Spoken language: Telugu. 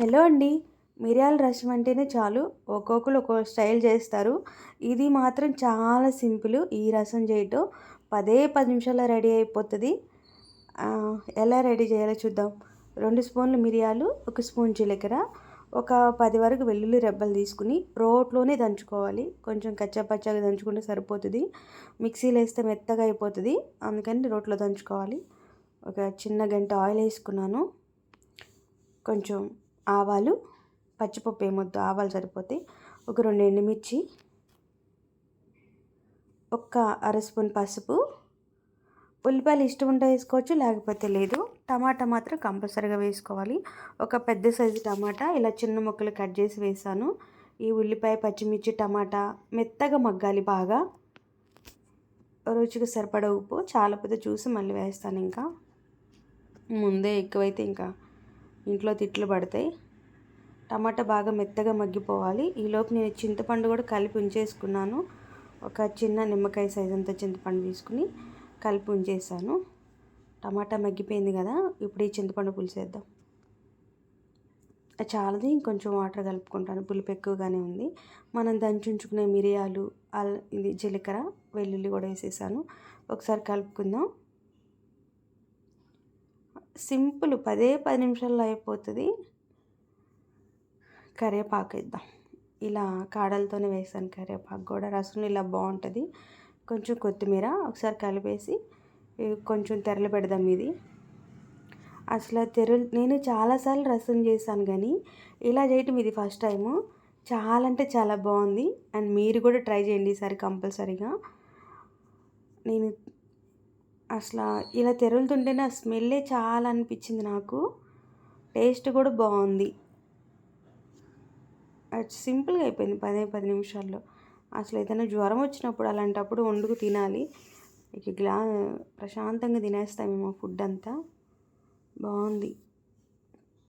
హలో అండి. మిరియాల రసం అంటేనే చాలు. ఒక్కొక్కరు ఒక్కో స్టైల్ చేస్తారు. ఇది మాత్రం చాలా సింపుల్ ఈ రసం చేయటం. పదే పది నిమిషాల్లో రెడీ అయిపోతుంది. ఎలా రెడీ చేయాలో చూద్దాం. రెండు స్పూన్లు మిరియాలు ఒక స్పూన్ జీలకర్ర ఒక పది వరకు వెల్లుల్లి రెబ్బలు తీసుకుని రోట్లోనే దంచుకోవాలి. కొంచెం కచ్చాపచ్చాగా దంచుకుంటే సరిపోతుంది. మిక్సీలో వేస్తే మెత్తగా అయిపోతుంది. అందుకని రోట్లో దంచుకోవాలి. ఒక చిన్న గంట ఆయిల్ వేసుకున్నాను. కొంచెం ఆవాలు పచ్చిపప్పు ఏమొద్దు ఆవాలు సరిపోతాయి ఒక రెండు ఎండుమిర్చి ఒక్క అర స్పూన్ పసుపు. ఉల్లిపాయలు ఇష్టం ఉంటే వేసుకోవచ్చు లేకపోతే లేదు. టమాటా మాత్రం కంపల్సరీగా వేసుకోవాలి. ఒక పెద్ద సైజు టమాటా ఇలా చిన్న ముక్కలు కట్ చేసి వేసాను. ఈ ఉల్లిపాయ పచ్చిమిర్చి టమాటా మెత్తగా మగ్గాలి బాగా. రుచికి సరిపడా ఉప్పు చాలా పెద్ద చూసి మళ్ళీ వేస్తాను ఇంకా. ముందే ఎక్కువైతే ఇంకా ఇంట్లో తిట్లు పడతాయి. టమాటా బాగా మెత్తగా మగ్గిపోవాలి. ఈలోపు నేను చింతపండు కూడా కలిపి ఉంచేసుకున్నాను. ఒక చిన్న నిమ్మకాయ సైజ్ అంత చింతపండు తీసుకుని కలిపి ఉంచేసాను. టమాటా మగ్గిపోయింది కదా ఇప్పుడు ఈ చింతపండు పులిసేద్దాం. చాలాది ఇంకొంచెం వాటర్ కలుపుకుంటాను. పులుపు ఎక్కువగానే ఉంది. మనం దంచుంచుకునే మిరియాలు అల్ ఇది జీలకర్ర వెల్లుల్లి కూడా వేసేసాను. ఒకసారి కలుపుకుందాం. సింపుల్ పదే పది నిమిషాల్లో అయిపోతుంది. కరివేపాకు వేద్దాం. ఇలా కాడలతోనే వేసాను కరివేపాకు కూడా. రసం ఇలా బాగుంటుంది. కొంచెం కొత్తిమీర ఒకసారి కలిపేసి కొంచెం తెరలు పెడదాం ఇది. అసలు తెరలు నేను చాలాసార్లు రసం చేశాను కానీ ఇలా చేయటం ఇది ఫస్ట్ టైము. చాలా అంటే చాలా బాగుంది. అండ్ మీరు కూడా ట్రై చేయండి ఈసారి కంపల్సరీగా. నేను అసలు ఇలా తెరులుతుంటేనే ఆ స్మెల్లే చాలా అనిపించింది నాకు. టేస్ట్ కూడా బాగుంది. అది సింపుల్గా అయిపోయింది పదే పది నిమిషాల్లో. అసలు ఏదైనా జ్వరం వచ్చినప్పుడు అలాంటప్పుడు వండుకు తినాలి. ఇక గ్లా ప్రశాంతంగా తినేస్తామేమో ఫుడ్ అంతా. బాగుంది.